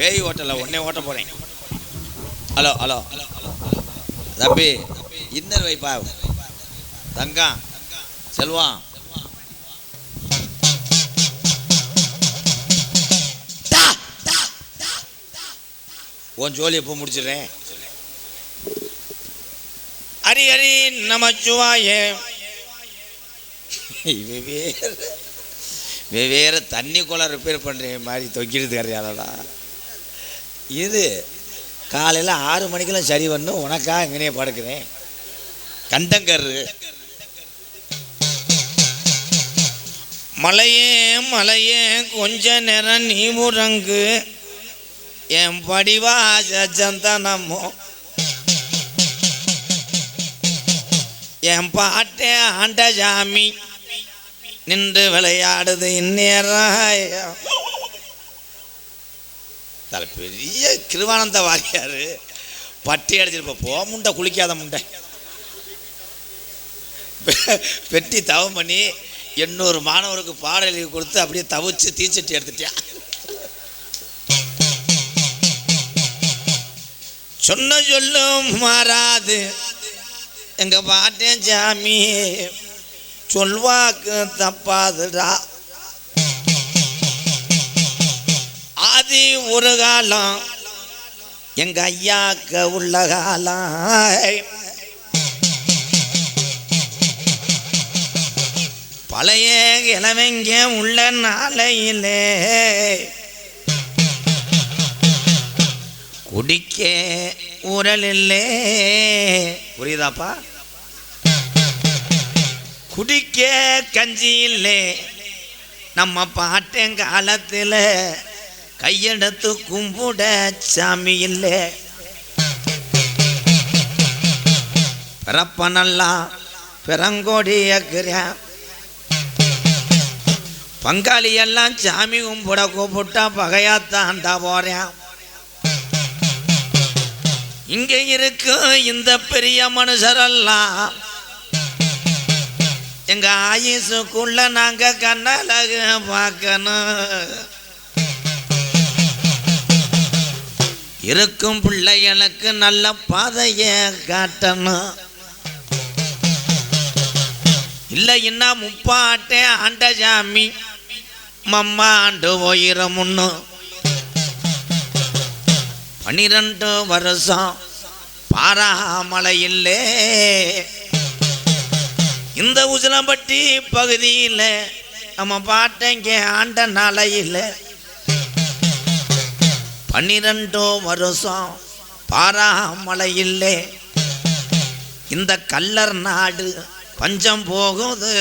பேய் ஓட்டலை உடனே ஓட்ட போகிறேன் ஹலோ ஹலோ தம்பி இன்னர் வைப்பா தங்கம் செல்வம் உன் ஜோலி எப்போ முடிச்சிடுறேன். அரி அரி நமச்சுவாயே. வெவ்வேறு வெவ்வேறு தண்ணி குளம் ரிப்பேர் பண்ணுற மாதிரி தொக்கிடுது கரையாலடா இது காலையில் ஆறு மணிக்கெல்லாம் சரி வரணும் உனக்கா இங்கனே படுக்கிறேன். கண்டங்கரு மலையே மலையே கொஞ்ச நேரம் நீ முறங்கு என் படிவா சந்தனமோ. என் பாட்டே ஆண்ட சாமி. நின்று விளையாடுது இந்நேரம். தல பெரிய கிருவானந்த வாரியார். பட்டி அடிச்சிருப்ப போ முண்டை குளிக்காத முண்டை. பெ- பெட்டி தவம் பண்ணி எண்ணூறு மாணவருக்கு பாடலி கொடுத்து அப்படியே தவிச்சு தீச்சட்டி எடுத்துட்டியா. சொன்ன சொல்லும் மாறாது. எங்கள் பாட்டேன் சாமி சொல்வாக்கு தப்பாதுடா. ஒரு காலம் எங்க ஐயாக்க உள்ள காலம். பழைய இளவங்க உள்ள நாளையிலே. குடிக்க ஊரல் இல்லே புரியுதாப்பா? குடிக்க கஞ்சி இல்லை நம்ம பாட்டன் காலத்தில். கையெடுத்து கும்பிட சாமி இல்லை. பிறப்ப நல்லா பிறங்கோடி ஏக்கிறேன் பங்காளி எல்லாம் சாமி கும்பிட கூப்பிட்டா பகையாத்தாண்டா போறேன். இங்க இருக்கும் இந்த பெரிய மனுஷரெல்லாம் எங்க ஆயுசுக்குள்ள நாங்க கண்ணழகு பார்க்கணும். இருக்கும் பிள்ளைகளுக்கு நல்ல பாதையை காட்டணும். இல்லை என்ன முப்பாட்டே ஆண்ட சாமி மம்மா ஆண்டு போயிரமுன்னு பன்னிரெண்டு வருஷம் பாராமலையில்லே இந்த உசிலம்பட்டி பகுதியில் நம்ம பாட்டைங்க ஆண்ட நாளையில் பன்னிரண்டோ வருஷம் பாராமலையில்லே இந்த கல்லர் நாடு பஞ்சம் போகுது.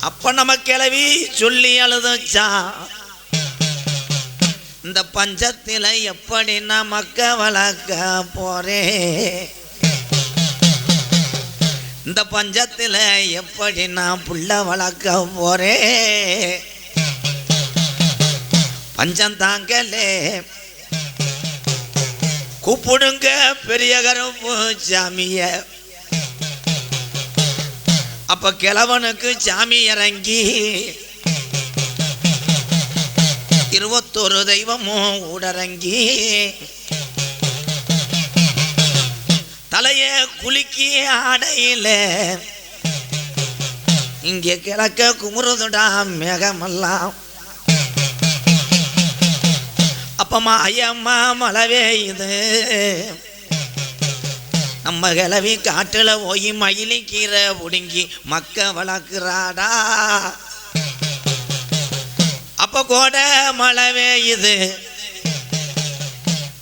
அப்ப நம்ம கிளவி சொல்லி அழுதுச்சா? இந்த பஞ்சத்தில் எப்படி நான் மக்க வளர்க்க போறேன் இந்த பஞ்சத்தில் எப்படி நான் புள்ள வளர்க்க போறேன் பஞ்சம் தாங்கலே. கூப்பிடுங்க பெரிய கருப்பு சாமிய அப்ப கிழவனுக்கு சாமி இறங்கி இருபத்தொரு தெய்வமும் ஊடரங்கி தலைய குலுக்கி ஆடையில இங்கே கிழக்க குமுறுதுடா மேகமெல்லாம். அப்பமா ஐயம்மா மழை பெய்யுது நம்ம கிளவி காட்டில் போய் மயிலி கீரை புடுங்கி மக்க வளர்க்குறாடா. அப்போ கூட மழை பெய்யுது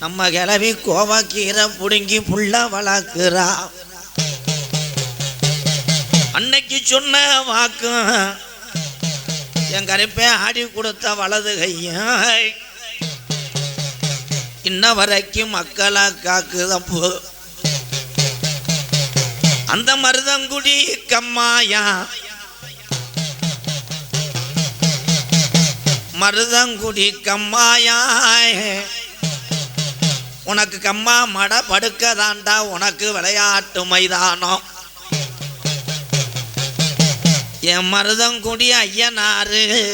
நம்ம கிளவி கோவக்கீரை பிடுங்கி புள்ள வளர்க்குறா. அன்னைக்கு சொன்ன வாக்கும் என் கருப்பே ஆடி கொடுத்த வலது கையை இன்ன வரைக்கும் மக்களை காக்குதப்போ. அந்த மருதங்குடி கம்மாயா. மருதங்குடி கம்மாயா. உனக்கு கம்மா மட படுக்கதாண்டா உனக்கு விளையாட்டு மைதானம். என் மருதங்குடி ஐயனாரு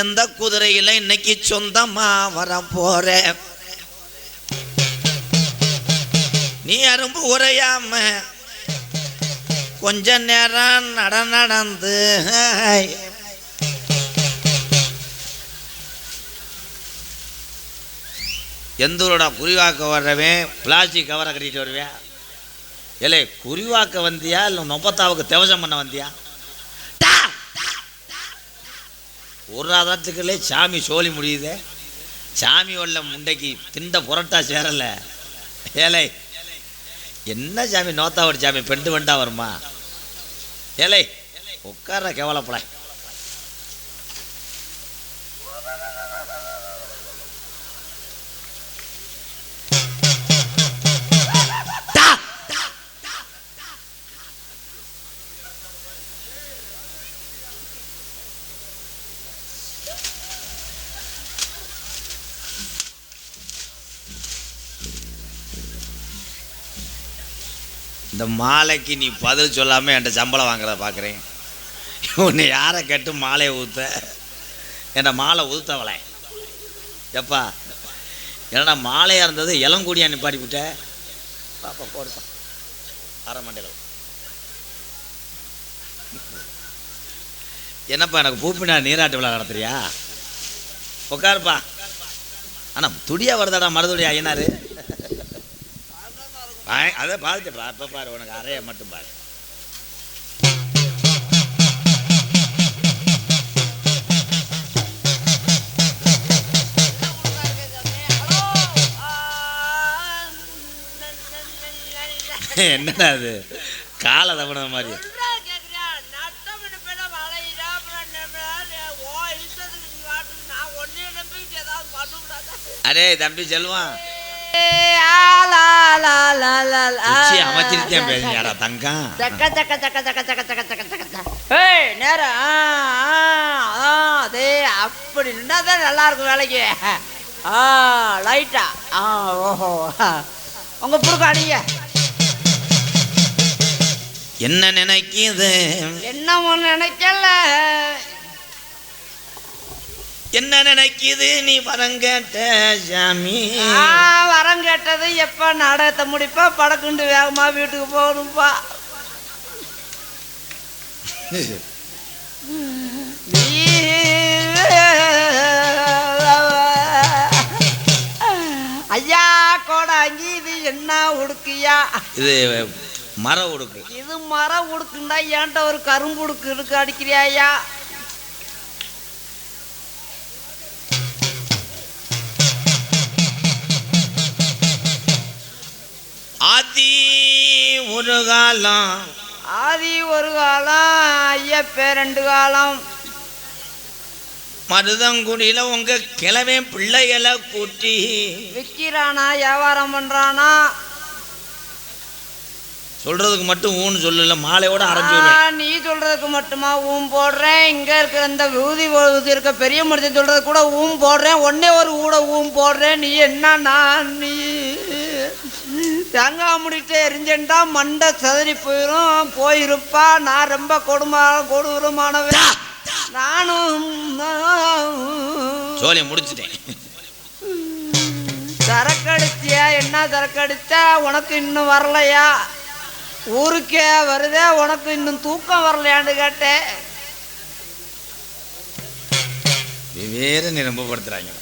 எந்த குதிரையில இன்னைக்கு சொந்தமா வர போற நீ அரும்பு உரையாம கொஞ்ச நேரம் நட நடந்து எந்தூரோட குறிவாக்க வர்றவன்? பிளாஸ்டிக் கவரை கட்டிட்டு வருவேன். ஏலே குறிவாக்க வந்தியா? இல்லை நொப்பத்தாவுக்கு தேவசம் பண்ண வந்தியா? ஒரு ஆதாரத்துக்குள்ளே சாமி சோழி முடியுதே. சாமி உள்ள முண்டைக்கு திண்ட புரட்டா சேரல. ஏலை என்ன சாமி நோத்தாவடி சாமி பெண்டு வெண்டா வருமா? ஏலை உட்கார கேவலப்பட. இந்த மாலைக்கு நீ பதில் சொல்லாமல் என்கிட்ட சம்பளம் வாங்குறத பார்க்குறேன் உன்னை யாரை கேட்டு மாலையை ஊற்ற என்னை மாலை ஊத்தவளை. எப்பா என்னடா மாலையாக இருந்தது? இளங்கூடியா நிப்பாடிவிட்ட பாப்பா போடுப்பா. அரை என்னப்பா எனக்கு பூப்பினா நீராட்டு விழா நடத்துறியா? உட்காருப்பா. ஆனால் துடியா வருதாடா மருதுடைய ஐயனாரு? அதை பார்த்துட்டு அப்போ பாரு உனக்கு அறைய மட்டும் பாரு. என்னடா அது காலை தவண மாதிரி அரே தம்பி செல்வான். உச்சி அமைச்சிருத்தேன் பேசுறியாடா தங்கம் சக்க சக்க சக்க சக்க சக்க சக்க சக்க சக்க சக்க. ஏய் நேரம் அதே அப்படி நின்னா தான் நல்லா இருக்கும் வேலைக்கு ஆ லைட்டா ஆ ஓஹோ உங்க அடிங்க என்ன நினைக்குது என்ன நினைக்கல என்ன நினைக்குது? நீ வரங்கட்ட சாமி. ஆ வரம் கேட்டது எப்ப? நாடகத்தை முடிப்பா படக்குண்டு வேகமா வீட்டுக்கு போகணும்ப்பா நீ ஐயா கோடாங்கி இது என்ன உடுக்கியா? இது மர உடுக்கு. இது மரம் உடுக்குண்டா ஏன்ட்ட ஒரு கரும்பு உடுக்கு இருக்கு அடிக்கிறியா ஐயா? ஒரு காலம். ஆதி ஒரு காலம் ஐயப்பே ரெண்டு காலம். மருதங்குடியில உங்க கிழமை பிள்ளைகளை கூட்டி விற்கிறானா வியாபாரம் பண்றானா? சொல்றதுக்கு மட்டும் ஊன்னு சொல்லல மாலையோட அரைஞ்சு நீ சொல்றதுக்கு மட்டுமா ஊம் போடுறேன்? இங்க இருக்கிற இந்த விபூதி ஊதி இருக்க பெரிய மனுஷன் சொல்றது கூட ஊம் போடுறேன். ஒன்னே ஒரு ஊட ஊம் போடுறேன். நீ என்ன நான் நீ தேங்காய் முடிட்டு எரிஞ்சேன்டா மண்டை சதறி போயிரும் போயிருப்பா. நான் ரொம்ப கொடுமா கொடூரமானவன் நானும் சோழியை முடிச்சிட்டேன். சரக்கடிச்சியா? என்ன சரக்கடிச்சா? உனக்கு இன்னும் வரலையா? ஊருக்கே வருதே உனக்கு இன்னும் தூக்கம் வரலையான்னு கேட்டேன். வேற நிரம்பப்படுத்துறாங்க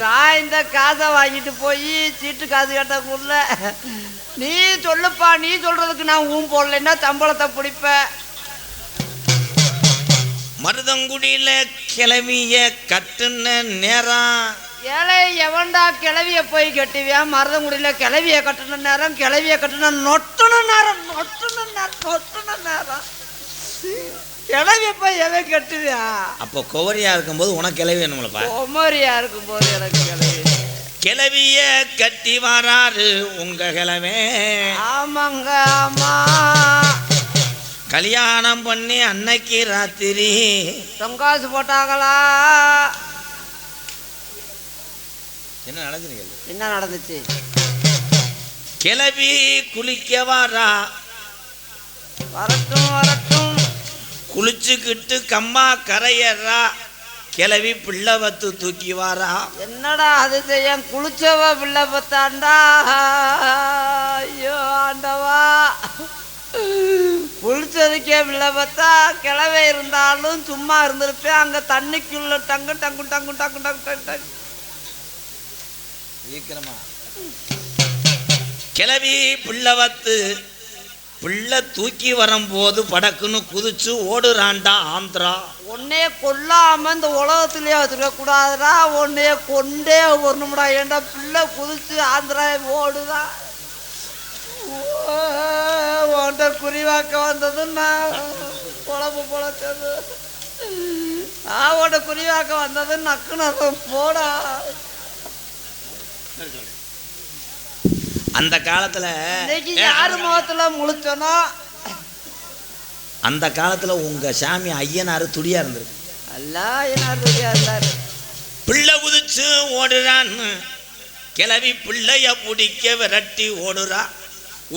நான் இந்த காசை வாங்கிட்டு போய் சீட்டு காசு கட்டக்குள்ள நீ சொல்லுப்பா நீ சொல்றதுக்கு நான் ஊம் போடலைன்னா சம்பளத்தை பிடிப்பேன் மருதங்குடியில கிளவிய கட்டுன நேரம். ஏழை எவன்டா கிளவிய போய் கட்டுவியா? மருதங்குடியில கிளவிய கட்டுன நேரம் கிளவிய கட்டுன நொட்டுன நேரம் நொட்டுன நேரம் நொட்டுன நேரம். கிளவிய போய் எவன் கட்டுவியா அப்போ குவரியா இருக்கும்போது உனக்கு கிளவி வேணுங்களப்பா ஒமரியா இருக்கும்போது எனக்கு கிளவி. கிளவிய கட்டி வராரு உங்க கிழமை ஆமாங்க ஆமா. கல்யாணம் பண்ணி அன்னைக்கு ராத்திரி. தொங்காசு போட்டாங்களா? என்ன நடந்துருக்கு என்ன நடந்துச்சு? கிளவி குளிக்க வாரா. வரட்டும் வரட்டும். குளிச்சுக்கிட்டு கம்மா கரையறா கிளவி பிள்ளை வத்து தூக்கி வாரா என்னடா அதிசயம் குளிச்சவ பிள்ளை பத்தாண்டா? ஐயோ ஆண்டவா. குளிச்சதுக்கே பிள்ளை பார்த்தா கிளவே இருந்தாலும் சும்மா இருந்திருப்பேன். அங்க தண்ணிக்குள்ள டங்கு டங்கு டங்கு டங்கு டங்கு டங்கு டங்கு. சீக்கிரமா. கிளவி பிள்ளை வத்து பிள்ளை தூக்கி வரும்போது படக்குன்னு குதிச்சு ஓடுறான்டா ஆந்திரா. உன்னைய கொல்லாம இந்த உலகத்திலேயே வச்சிருக்கக்கூடாதுடா உன்னைய கொண்டே வரணும்டா. ஏன்டா பிள்ளை குதிச்சு ஆந்திரா ஓடுதா? உன்ட குறிவாக்க வந்தது நான் குழம்பு பொழச்சது. நான் உன்ட குறிவாக்க வந்தது நக்குன்னு போடா. அந்த காலத்துல யாரு முகத்துல முழிச்சனோ? அந்த காலத்துல உங்க சாமி ஐயனாரு துடியா இருந்திருக்கு. எல்லாம் என்ன இருந்தாரு. பிள்ளை குதிச்சு ஓடுறான்னு கிளவி பிள்ளைய பிடிக்க விரட்டி ஓடுறா.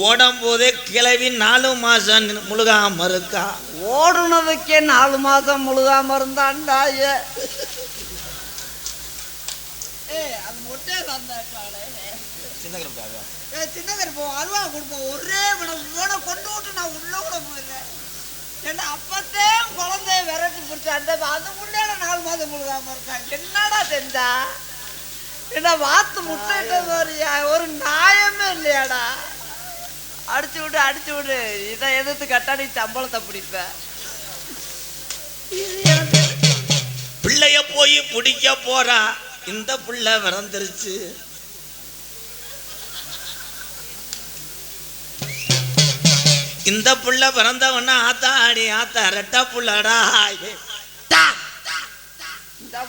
ஓடும் போதே கிளவி நாலு மாசம் முழுகாம இருக்கா. ஓடுனதுக்கே நாலு மாசம் முழுகாம இருந்தான்டா ஏ அது மொட்டை சந்தாட்டாளே ஏ சின்ன போவோம் அல்வா கொடுப்போம் ஒரே விட உன கொண்டு விட்டு நான் உள்ள கூட போயிடுறேன். ஏன்னா அப்பத்தே குழந்தைய விரட்டி பிடிச்ச அந்த அது முன்னால நாலு மாதம் முழுகாம இருக்கான் என்னடா செஞ்சா? என்ன வாத்து முட்டைட்ட மாதிரியா? ஒரு நியாயமே இல்லையாடா? அடிச்சு விடு அடிச்சு விடு. இதை எதிர்த்து கட்டாடி சம்பளத்தை பிடிப்ப. பிள்ளைய போய் பிடிக்க போறா. இந்த பிள்ளை விறந்துருச்சு இந்த புள்ள பிறந்தவன ஆத்தா ஆடி ஆத்தா ரெட்டா புள்ளடா.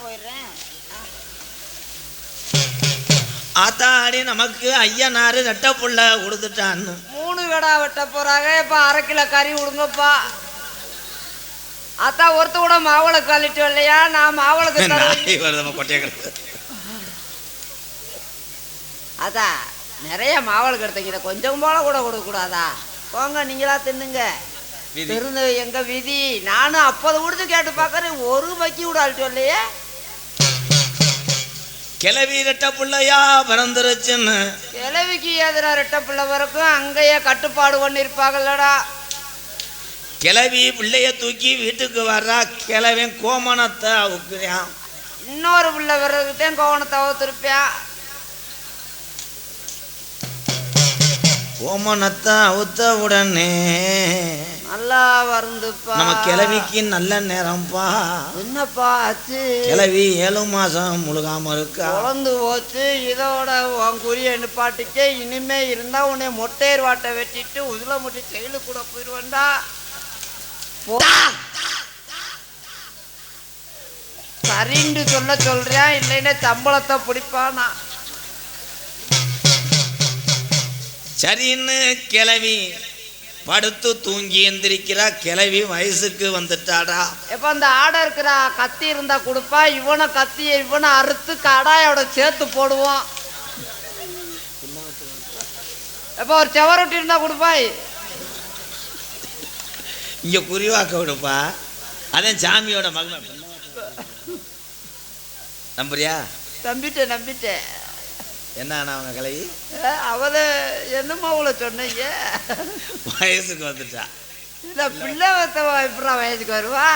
போயிடுறேன். ஆத்தா ஆடி நமக்கு ஐயனாரு ரெட்டை புள்ள கொடுத்துட்டான்னு மூணு கடா வெட்ட போறாங்க. இப்ப அரை கிலோ கறி விடுங்கப்பா அத்தா ஒருத்த கூட மாவளை கழிட்டு இல்லையா? நான் மாவளுக்கு தரேன் நாய் வருது நம்ம கொட்டையை கிடக்கு அதா நிறைய மாவளை எடுத்தீங்க கொஞ்சம் போல கூட கொடுக்க கூடாதா போங்க நீங்களா தின்னுங்க. திருந்து எங்க விதி. நானும் அப்போதை கொடுத்து கேட்டு பார்க்கறேன். ஒரு கூட அழிட்டு இல்லையே. கிளவி ரெட்டை புள்ளையா பிறந்துருச்சுன்னு. கிழவிக்கு எதிரா ரெட்ட பிள்ளை வரைக்கும் அங்கேயே கட்டுப்பாடு பண்ணிருப்பாங்கல்லடா. கிளவி பிள்ளைய தூக்கி வீட்டுக்கு வர்றா. கிளவன் கோமணத்தை அவுக்குறான். இன்னொரு பிள்ளை வர்றதுக்கிட்டே கோவணத்தை அவுத்திருப்பேன். கோமணத்தை அவுத்த உடனே. நல்லா வருந்துப்பா நம்ம கிளவிக்கு நல்ல நேரம்ப்பா. என்னப்பா ஆச்சு? கிளவி ஏழு மாசம் முழுகாம இருக்கா. குழந்து போச்சு. இதோட உன் குறிய நிப்பாட்டிக்கே இனிமே இருந்தா உன்னை மொட்டையர் வாட்டை வெட்டிட்டு உதுல முட்டி செயலு கூட போயிடுவேன்டா. போ. சரின்னு சொல்ல சொல்றேன் இல்லைன்னா சம்பளத்தை பிடிப்பானா? சரின்னு கிளவி படுத்து தூங்கி எந்திரிக்கிறா. கிளவி வயசுக்கு வந்துட்டாடா. எப்ப அந்த ஆடை இருக்கிற கத்தி இருந்தா கொடுப்பா இவனை கத்தியை இவனை அறுத்து கடாயோட சேர்த்து போடுவோம். எப்ப ஒரு செவரொட்டி இருந்தா கொடுப்பாய் இங்க குறிவாக்க விடுப்பா. அதான் சாமியோட மகன் நம்புறியா? நம்பிட்டேன் நம்பிட்டேன். என்ன ஆனா அவங்க கிளவி அவள என்னம்மா அவளை சொன்னீங்க. வயசுக்கு வந்துட்டா. இந்த பிள்ளை வத்த எப்படா வயசுக்கு வருவா?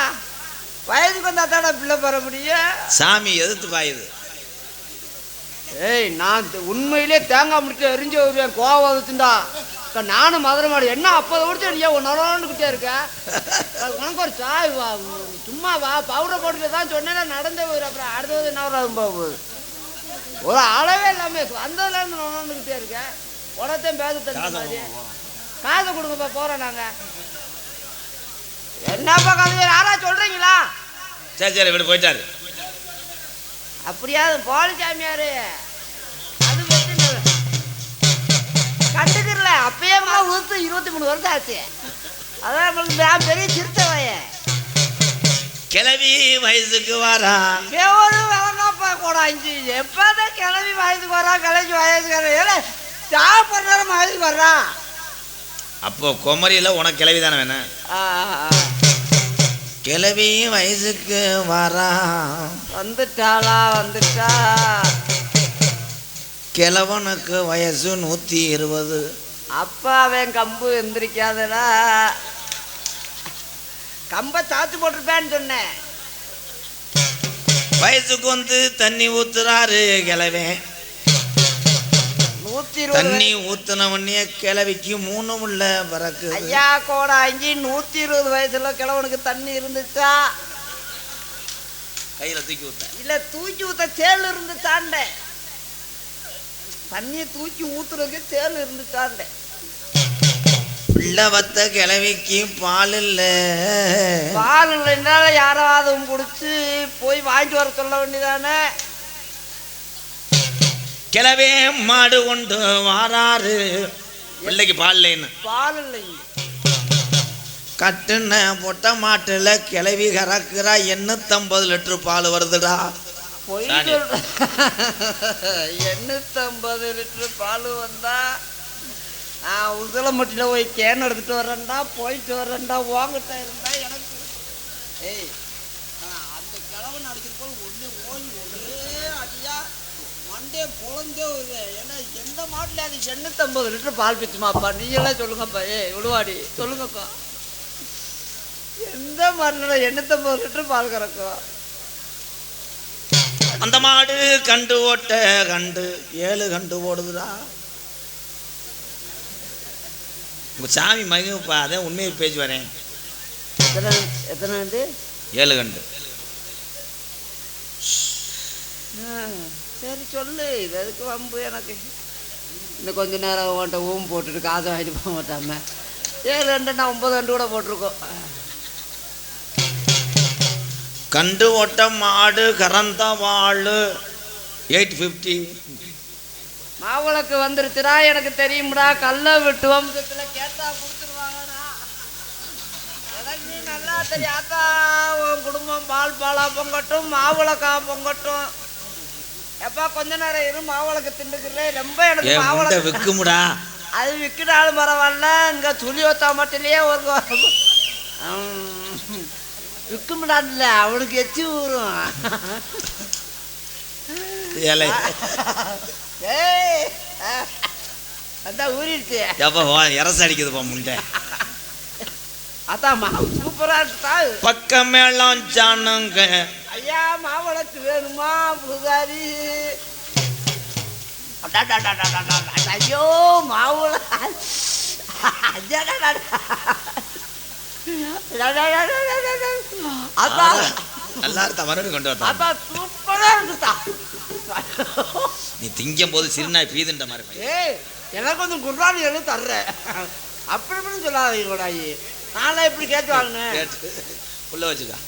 வயசுக்கு வந்தா தானே பிள்ளை பெற முடியும்? சாமி எதிர்த்து பாயுது ஏய் நான் உண்மையிலே தேங்காய் முடிச்சு எரிஞ்சு வருவேன் கோவம் வந்துச்சுண்டா இப்ப நானும் மதுரை மாடு என்ன அப்போதை முடிச்சு நீ நொலோண்டுக்கிட்டே இருக்க? அது உனக்கு ஒரு சாய் வா சும்மா வா பவுடர் போட்டுட்டு தான் சொன்னேன் நடந்தே அப்புறம் அடுத்தது என்ன வரும் போகுது ஒரு அளவே இல்லாம வந்ததுல இருந்து நொலோண்டுக்கிட்டே இருக்கேன். உடத்தையும் பேச தந்த மாதிரி. காசை கொடுங்கப்பா போறோம் நாங்க. என்னப்பா கதை யாரா சொல்றீங்களா? சரி சரி இப்படி போயிட்டாரு. அப்படியா போலி சாமியாரு அது. கண்டுக்கிறல அப்பயே ஊத்து இருபத்தி மூணு வருஷம் ஆச்சு. அதான் நம்மளுக்கு நான் பெரிய சிறுத்தவைய கிளவி வயசுக்கு வரா. ஒரு விளங்காப்பா கூட அஞ்சு எப்பதான் கிளம்பி வயசுக்கு வரா கிளம்பி வயசுக்கு வரா ஏல சாப்பிட்ற நேரம் வயசுக்கு வர்றா அப்போ குமரியில உனக்கு கிளவி தானே வேணும்? கிளவி வயசுக்கு வரா. வந்துட்டாளா வந்துட்டா? கிழவனுக்கு வயசு நூற்றி இருபது. அப்பா அவன் கம்பு எந்திரிக்காதடா. கம்பை சாத்து போட்டிருப்பேன்னு சொன்னேன். வயசுக்கு வந்து தண்ணி ஊத்துறாரு இருபது தண்ணி ஊத்துன உடனே கிழவிக்கு மூணு உள்ள பறக்கு ஐயா கோடா அங்கி நூத்தி இருபது வயசுல கிழவனுக்கு தண்ணி இருந்துச்சா? கையில் தூக்கி ஊத்த இல்ல தூக்கி ஊத்த சேல் இருந்துச்சாண்ட தண்ணியை தூக்கி ஊத்துறதுக்கு சேல் இருந்துச்சாண்ட பிள்ளை வத்த கிழவிக்கு பால் இல்லை. பால் இல்லைன்னால யாராவது குடிச்சு போய் வாங்கிட்டு வர சொல்ல வேண்டியதானே? கிழவே மாடு கொண்டு வாராரு. பிள்ளைக்கு பால் இல்லைன்னு. பால் இல்லைங்க. கட்டுன பொட்டை மாட்டுல கிளவி கறக்குறா எண்ணூத்தம்பது லிட்டர் பால் வருதுடா. எண்ணூத்தம்பது லிட்டர் பால் வந்தா நான் உசிலம்பட்டியில் போய் கேன் எடுத்துகிட்டு வரேன்டா போயிட்டு வரேன்டா வாங்கிட்ட இருந்தா எனக்கு. ஏய் அந்த கிழவன் அடிக்கிற ஒன்று ஓடி ஒரே அடியா. மண்டே பொழந்தே ஏன்னா எந்த மாட்டில் அது எண்ணூற்றம்பது லிட்டர் பால் பிச்சுமாப்பா? நீயெல்லாம் சொல்லுங்கப்பா. ஏய் விடுவாடி சொல்லுங்கப்பா. எந்த மாட்டில் எண்ணூற்றம்பது லிட்டர் பால் கறக்கும் அந்த மாடு கண்டு ஓட்ட கண்டு ஏழு கண்டு ஓடுதுடா. உங்க சாமி மகிழ்ப்பா அதான் உண்மையை பேச்சு வரேன். எத்தனை எத்தனை வந்து? ஏழு கண்டு. சரி சொல்லு இது எதுக்கு வம்பு எனக்கு? இன்னும் கொஞ்ச நேரம் உன்ட்ட ஊம் போட்டுட்டு காசை வாங்கிட்டு போக மாட்டாம. ஏழு ரெண்டு நான் ஒன்பது ரெண்டு கூட போட்டிருக்கோம். கண்டு ஓட்ட மாடு கறந்த வாள் எயிட் ஃபிஃப்டி. மாவிளக்கு வந்துருச்சுடா எனக்கு தெரியும்டா கல்லை விட்டு வம்சத்தில் கேட்டா கொடுத்துருவாங்கடா எனக்கு தெரியாதா? உன் குடும்பம் பால் பாலா பொங்கட்டும் மாவிளக்கா பொங்கட்டும். எப்பா கொஞ்ச நேரம் இரு மாவிளக்கு திண்டுக்கிறேன் ரொம்ப எனக்கு மாவிளக்கு விற்குமுடா அது விற்கினாலும் பரவாயில்ல. இங்கே துளி ஒத்தா மட்டும்லையே ஒரு விற்கும்டான்ல அவனுக்கு எச்சி ஊறும். ஏய் அதான் ஊறிடுச்சு. எப்போ இரச அடிக்குதுப்பா முண்டை. அதான் மாவு சூப்பரா இருக்கா? பக்கம் மேளம் ஜானுங்க. ஐயா மாவளத்து வேணுமா புகாரி. ஐயோ மாவுள நல்லா இருந்தா மறுபடியும் கொண்டு அதான் சூப்பரா இருக்குதா நீ திங்கும் போது சிறுநாய் பீதுன்ற மாதிரி எனக்கு கொஞ்சம் குர்பானி எழுதி தர்றேன் அப்படி இப்படின்னு சொல்லாதீங்க நான்லாம் எப்படி கேட்டு வாங்கினேன்? உள்ள வச்சுக்கா.